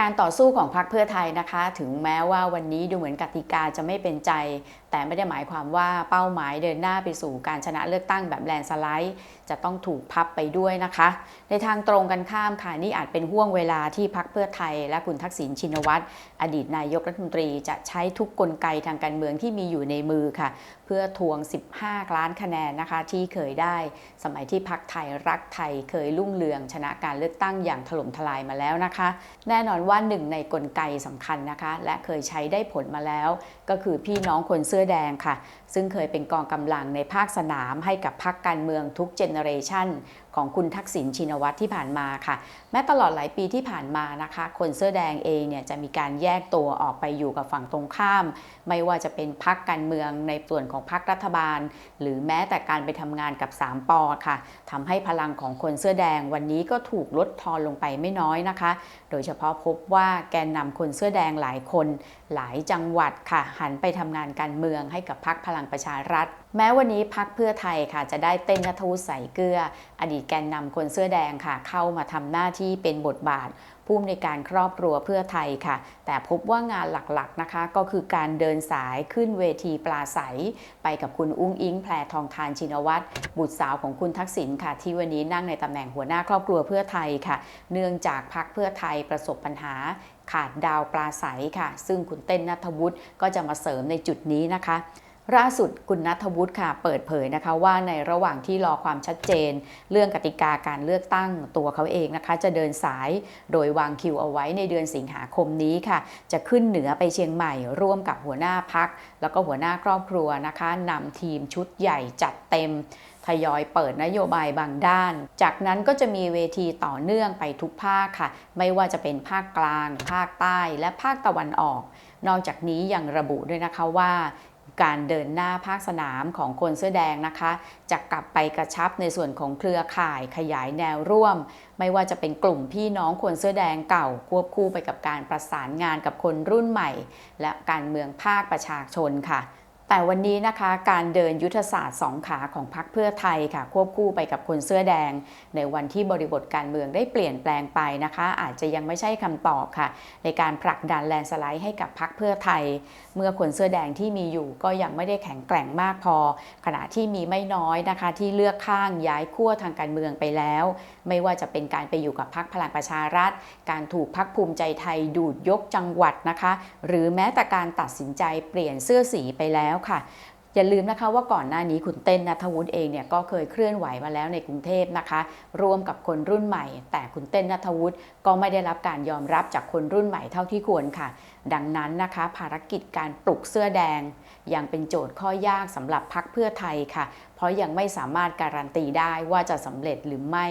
การต่อสู้ของพรรคเพื่อไทยนะคะ ถึงแม้ว่าวันนี้ดูเหมือนกติกาจะไม่เป็นใจแต่ไม่ได้หมายความว่าเป้าหมายเดินหน้าไปสู่การชนะเลือกตั้งแบบแลนสไลด์ จะต้องถูกพับไปด้วยนะคะ ในทางตรงกันข้ามค่ะนี่อาจเป็นห่วงเวลาที่พรรคเพื่อไทย และคุณทักษิณชินวัตรอดีตนายกรัฐมนตรีจะใช้ทุกกลไกทางการเมืองที่มีอยู่ในมือค่ะ เพื่อทวง 15 ล้านคะแนนนะคะ ที่เคยได้ สมัยที่พรรคไทยรักไทยเคยรุ่งเรืองชนะการเลือกตั้งอย่างถล่มทลายมาแล้วนะคะ แน่นอนว่าหนึ่งในกลไกสำคัญนะคะ และเคยใช้ได้ผลมาแล้ว ก็คือพี่น้องคนเสื้อสื้อแดงค่ะ ซึ่งเคยเป็นกองกำลังในภาคสนามให้กับพรรคการเมืองทุกเจเนอเรชันของคุณทักษิณชินวัตรที่ผ่านมาค่ะ แม้ตลอดหลายปีที่ผ่านมานะคะ คนเสื้อแดงเองเนี่ยจะมีการแยกตัวออกไปอยู่กับฝั่งตรงข้าม ไม่ว่าจะเป็นพรรคการเมืองในส่วนของพรรครัฐบาล หรือแม้แต่การไปทำงานกับ 3ปอค่ะทำให้พลังของคนเสื้อแดงวันนี้ก็ถูกลดทอนลงไปไม่น้อยนะคะ โดยเฉพาะพบว่าแกนนำคนเสื้อแดงหลายคน หลายจังหวัดค่ะ หันไปทำงานการเมืองให้กับพรรคพลังประชารัฐ แม้วันนี้พรรคเพื่อไทยค่ะจะได้เต้นนัทวุฒิใสเกลือ อดีตแกนนำคนเสื้อแดงค่ะ เข้ามาทำหน้าที่เป็นบทบาทผู้อำนวยการครอบครัวเพื่อไทยค่ะ แต่พบว่างานหลักๆนะคะก็คือการเดินสายขึ้นเวทีปลาใส ไปกับคุณอุ้งอิงแพรทองทานชินวัตรบุตรสาวของคุณทักษิณค่ะ ที่วันนี้นั่งในตำแหน่งหัวหน้าครอบครัวเพื่อไทยค่ะ เนื่องจากพรรคเพื่อไทยประสบปัญหาขาดดาวปลาใสค่ะ ซึ่งคุณเต้นนัทวุฒิก็จะมาเสริมในจุดนี้นะคะ ล่าสุดคุณนัทวุฒิค่ะเปิดเผยนะคะว่าในระหว่างที่รอความชัดเจน เรื่องกติกาการเลือกตั้งตัวเขาเองนะคะ จะเดินสายโดยวางคิวเอาไว้ในเดือนสิงหาคมนี้ค่ะ จะขึ้นเหนือไปเชียงใหม่ร่วมกับหัวหน้าพัก แล้วก็หัวหน้าครอบครัวนะคะนำทีมชุดใหญ่จัดเต็มทยอยเปิดนโยบายบางด้าน จากนั้นก็จะมีเวทีต่อเนื่องไปทุกภาคค่ะ ไม่ว่าจะเป็นภาคกลาง ภาคใต้ และภาคตะวันออก นอกจากนี้ยังระบุด้วยนะคะว่า การเดินหน้าภาคสนามของคนเสื้อแดงนะคะ จะกลับไปกระชับในส่วนของเครือข่ายขยายแนวร่วม ไม่ว่าจะเป็นกลุ่มพี่น้องคนเสื้อแดงเก่าควบคู่ไปกับการประสานงานกับคนรุ่นใหม่ และการเมืองภาคประชาชนค่ะ แต่วันนี้นะคะการเดินยุทธศาสตร์สองขาของพรรคเพื่อไทยค่ะ ควบคู่ไปกับคนเสื้อแดง ในวันที่บริบทการเมืองได้เปลี่ยนแปลงไปนะคะ อาจจะยังไม่ใช่คำตอบค่ะ ในการผลักดันแลนสไลด์ให้กับพรรคเพื่อไทย เมื่อคนเสื้อแดงที่มีอยู่ก็ยังไม่ได้แข็งแกร่งมากพอ ขณะที่มีไม่น้อยนะคะ ที่เลือกข้างย้ายขั้วทางการเมืองไปแล้ว ไม่ว่าจะเป็นการไปอยู่กับพรรคพลังประชารัฐ การถูกพรรคภูมิใจไทยดูดยกจังหวัดนะคะ หรือแม้แต่การตัดสินใจเปลี่ยนเสื้อสีไปแล้วค่ะอย่าลืมนะคะว่าก่อนหน้านี้คุณเต้นนัทวุฒิเองเนี่ยก็เคยเคลื่อนไหวมาแล้วในกรุงเทพนะคะ ร่วมกับคนรุ่นใหม่ แต่คุณเต้นนัทวุฒิก็ไม่ได้รับการยอมรับจากคนรุ่นใหม่เท่าที่ควรค่ะ ดังนั้นนะคะ ภารกิจการปลุกเสื้อแดง ยังเป็นโจทย์ข้อยากสำหรับพักเพื่อไทยค่ะ เพราะยังไม่สามารถการันตีได้ว่าจะสำเร็จหรือไม่